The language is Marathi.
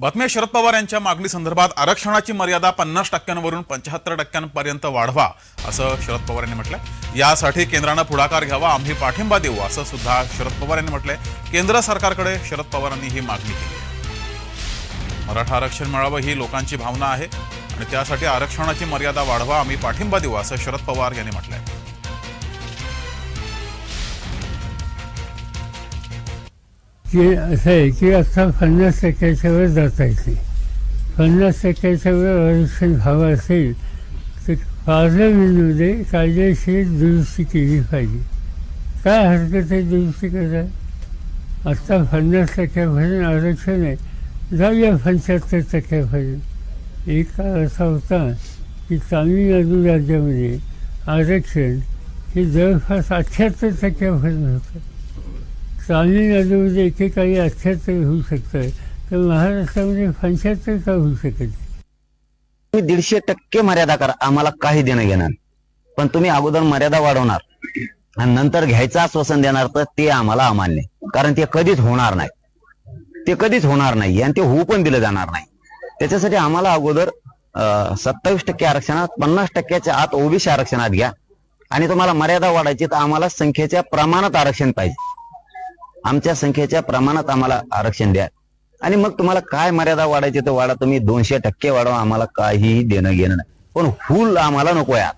बातमी शरद पवार यांच्या मागणी संदर्भात आरक्षणाची मर्यादा पन्नास टक्क्यांवरून पंच्याहत्तर टक्क्यांपर्यंत वाढवा असं शरद पवार यांनी म्हटलंय. यासाठी केंद्रानं पुढाकार घ्यावा आम्ही पाठिंबा देऊ असं सुद्धा शरद पवार यांनी म्हटलंय. केंद्र सरकारकडे शरद पवारांनी ही मागणी केली मराठा आरक्षण मिळावं ही लोकांची भावना आहे आणि त्यासाठी आरक्षणाची मर्यादा वाढवा आम्ही पाठिंबा देऊ असं शरद पवार यांनी म्हटलंय. की असं आहे की आता पन्नास टक्क्याच्या वर जाता येते पन्नास टक्क्याच्या वर आरक्षण हवं असेल तर पार्लमेंटमध्ये कायदेशीर दुरुस्ती केली पाहिजे. काय हरकत आहे दुरुस्ती करायला आत्ता पन्नास टक्क्यापर्यंत आरक्षण आहे. जाऊया पंच्याहत्तर टक्क्यापर्यंत एक काळ असा होता की तामिळनाडू राज्यामध्ये आरक्षण हे जवळपास अठ्ठ्याहत्तर टक्क्यापर्यंत होतं. तामिळनाडूमध्ये एकेकाळी अठ्ठ्याहत्तर होऊ शकतं. तर महाराष्ट्रामध्ये पंच्याहत्तर का होऊ शकत? तुम्ही दीडशे टक्के मर्यादा करा. आम्हाला काही देणं घेणार पण तुम्ही अगोदर मर्यादा वाढवणार. आणि नंतर घ्यायचं आश्वासन देणार तर ते आम्हाला अमान्य. कारण ते कधीच होणार नाही. ते कधीच होणार नाही. आणि ते होऊ पण दिलं जाणार नाही. त्याच्यासाठी आम्हाला अगोदर सत्तावीस टक्के आरक्षणात पन्नास टक्क्याच्या आत ओबीसी आरक्षणात घ्या. आणि तुम्हाला मर्यादा वाढायची तर आम्हाला संख्येच्या प्रमाणात आरक्षण पाहिजे. आमच्या संख्येच्या प्रमाणात आम्हाला आरक्षण द्या. आणि मग तुम्हाला काय मर्यादा वाढायची तर वाढा. तुम्ही दोनशे टक्के वाढवा. आम्हाला काहीही देणं घेणं नाही. पण हुल आम्हाला नको यात